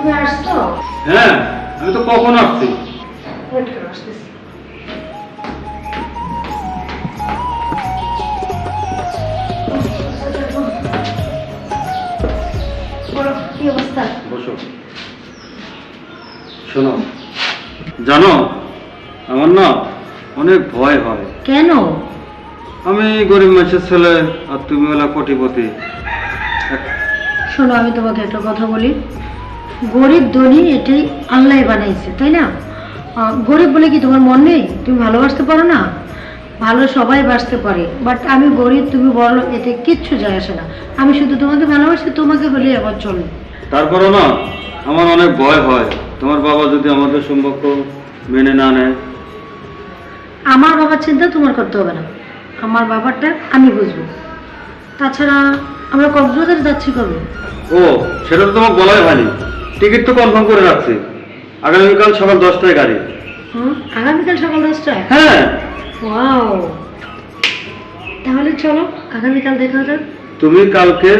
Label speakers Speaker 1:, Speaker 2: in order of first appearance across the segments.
Speaker 1: তুমি আসছো? হ্যাঁ আমি তো কখন
Speaker 2: আসছি? শোনো জানো আমার না অনেক ভয় হয়।
Speaker 1: কেন?
Speaker 2: আমি গরিব মানুষের ছেলে আর তুমি হলো কোটিপতি।
Speaker 1: শোনো আমি তোমাকে একটা কথা বলি। গরিব ধনী এটাই আল্লাহ বানাইছে তাই না? গরিব বলে কি তোমার মন নেই? তুমি ভালোবাসতে পারো না? ভালো সবাই বাসতে পারে বাট আমি গরিব তুমি বলো এতে কিচ্ছু যায় আসে না। আমি শুধু তোমাকে ভালোবাসি তোমাকে হলেই আমার চলবে
Speaker 2: তারপরে না আমার অনেক ভয় হয়। তোমার বাবা যদি আমাদের সম্পর্ক মেনে না নেয়?
Speaker 1: আমার বাবার চিন্তা তোমার করতে হবে না। আমার বাবারটা আমি বুঝব। তাছাড়া আমরা কক্সবাজার যাচ্ছি কবে?
Speaker 2: ও সেটা তো তোমাকে বলাই হয়নি। টিকিট তো কনফার্ম করে রাখছি। আগামীকাল সকাল দশটায় গাড়ি।
Speaker 1: হুম? আগামীকাল সকাল দশটায়?
Speaker 2: হ্যাঁ।
Speaker 1: ওয়াও। তাহলে চলো আগামীকাল দেখা যাক।
Speaker 2: তুমি কালকে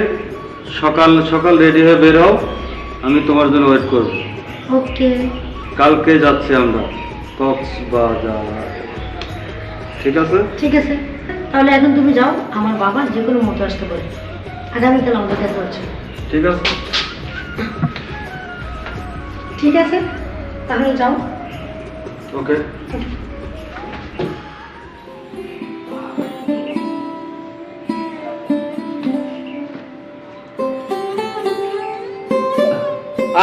Speaker 2: সকাল সকাল রেডি হয়ে বের হও আমি তোমার জন্য ওয়েট করব।
Speaker 1: ওকে।
Speaker 2: কালকে যাচ্ছি আমরা কক্সবাজার। ঠিক আছে?
Speaker 1: ঠিক আছে। তাহলে এখন তুমি যাও আমার বাবা যে কোনো মতো আসতে পারে। আগামীকাল আমাদের দেখা হচ্ছে।
Speaker 2: ঠিক আছে?
Speaker 1: ঠিক আছে? তাহলে যাও।
Speaker 2: ওকে।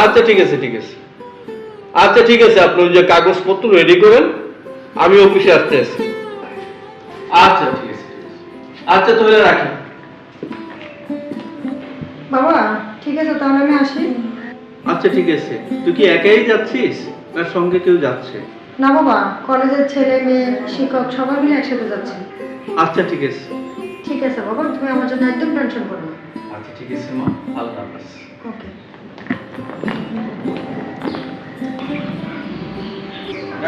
Speaker 3: আচ্ছা ঠিক আছে ঠিক আছে। আচ্ছা ঠিক আছে আপনি ওই যে কাগজপত্র রেডি করেন আমি অফিসে আসতে আছি আচ্ছা ঠিক আছে ঠিক আছে। আচ্ছা তাহলে রাখি।
Speaker 1: বাবা ঠিক আছে তাহলে আমি আসি।
Speaker 3: আচ্ছা ঠিক আছে। তুই কি একাই যাচ্ছিস? তার সঙ্গে কেউ যাচ্ছে?
Speaker 1: না বাবা কলেজের ছেলে মেয়ে শিক্ষক সবাই মিলে একসাথে যাচ্ছে।
Speaker 3: আচ্ছা ঠিক আছে।
Speaker 1: ঠিক আছে বাবা তুমি আমার জন্য একদম টেনশন করো না।
Speaker 3: আচ্ছা ঠিক আছে মা। আল্লাহ হাফেজ
Speaker 1: ওকে।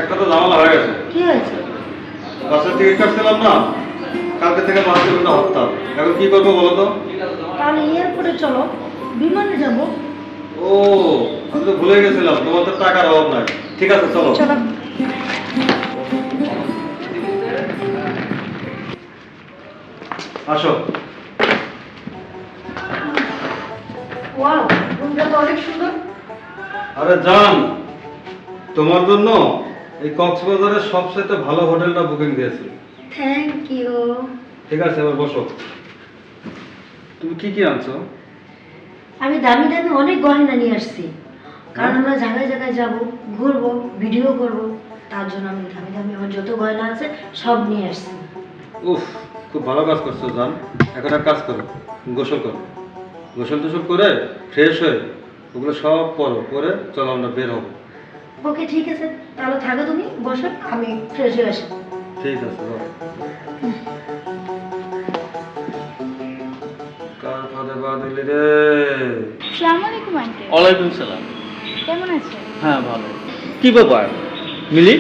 Speaker 2: একটা তো ঝামেলা হয়ে গেছে।
Speaker 1: কি হয়েছে?
Speaker 2: বাসের টিকিট কাটছিলাম না। কালকে থেকে বাসে হরতাল। এখন কি করব বলো তো?
Speaker 1: তাহলে এয়ারপোর্টে চলো। বিমানে যাব।
Speaker 2: ও আমি তো ভুলে গেছিলাম তোমার তো টাকার অভাব নাই। ঠিক আছে চলো।
Speaker 1: চলো।
Speaker 2: আসো।
Speaker 1: ওয়াও রুমটা তো অনেক সুন্দর।
Speaker 2: আরে জান তোমার জন্য এই কক্সবাজারের সবচেয়ে ভালো হোটেলটা বুকিং দিয়েছি।
Speaker 1: থ্যাংক ইউ
Speaker 2: ঠিক আছে এবার বসো। তুমি কি কি আনছো?
Speaker 1: আমি দামি দামি অনেক গয়না নিয়ে আসছি। কারণ আমরা জায়গায় জায়গায় যাব ঘুরবো ভিডিও করব তার জন্য আমি দামি দামি আমার যত গয়না আছে সব নিয়ে আসছি।
Speaker 2: উফ খুব ভালো কাজ করছ জান। এখন এক কাজ করো গোসল করো। গোসল টোসল করে ফ্রেশ হয়ে ওগুলো সব পরো পরে চলো আমরা বের হব।
Speaker 1: ওকে ঠিক আছে। তাহলে থাকো তুমি বসো আমি ফ্রেশ হয়ে আসি।
Speaker 2: ঠিক আছে বলো কার ফাঁদে দিলি রে।
Speaker 4: আসসালামু আলাইকুম আন্টি।
Speaker 3: ওয়ালাইকুম সালাম।
Speaker 4: কেমন আছেন
Speaker 3: হ্যাঁ ভালো। কি ব্যাপার? মিলি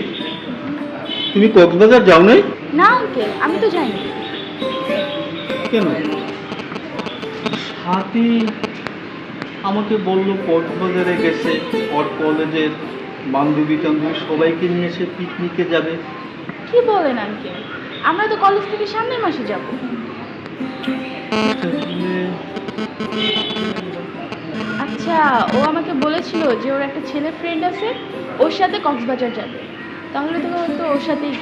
Speaker 3: তুমি কক্সবাজার যাও নাই?
Speaker 4: না আঙ্কেল আমি তো যাইনি।
Speaker 3: কেন? সাথী আমাকে বলল কক্সবাজারে গেছে। ওর কলেজের বান্ধবী টান্ধবী সবাইকে নিয়ে এসে পিকনিকে যাবে।
Speaker 4: কি বলেন আঙ্কেল আমরা তো কলেজ থেকে সামনের মাসে যাব। আচ্ছা ও আমাকে বলেছিল যে ওর একটা ছেলে ফ্রেন্ড আছে, ওর সাথে কক্সবাজার যাবে। তাহলে তো হয়তো ওর সাথেই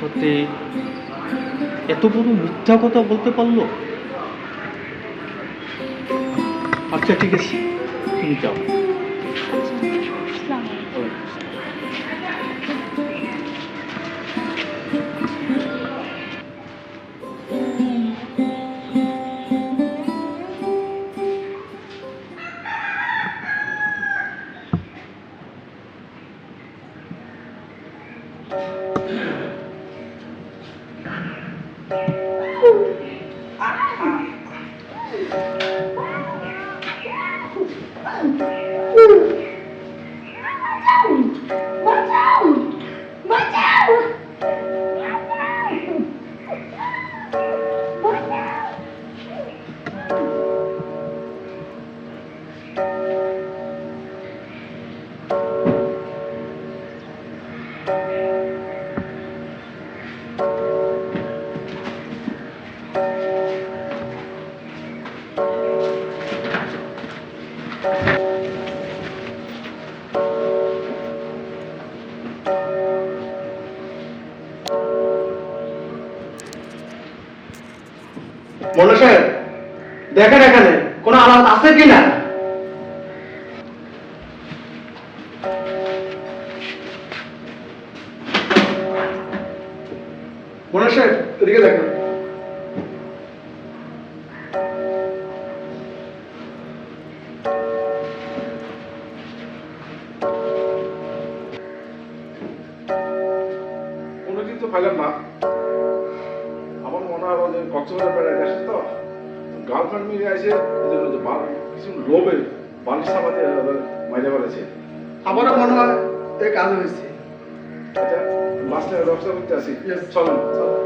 Speaker 3: সাথে এত বড় মিথ্যা কথা বলতে পারল? আচ্ছা ঠিক আছে, তুমি যাও।
Speaker 4: Ooh.
Speaker 5: মোল্লা সাহেব দেখেন এখানে কোনো আলাপ আছে কিনা মোল্লা সাহেব এদিকে দেখেন।
Speaker 6: তো পাইলাম না। আমার মনে হয় ওদের কক্সবাজার বেড়ায় আসে তো। গার্লফ্রেন্ড মিলে আছে ওদের মধ্যে কিছু লোভে বালিশ আমাদের মাইলে বেড়েছে
Speaker 5: আমারও মনে হয় এ কাজ হয়েছে।
Speaker 6: আচ্ছা মাস্টার ব্যবস্থা করতে আসি। চলেন চলেন।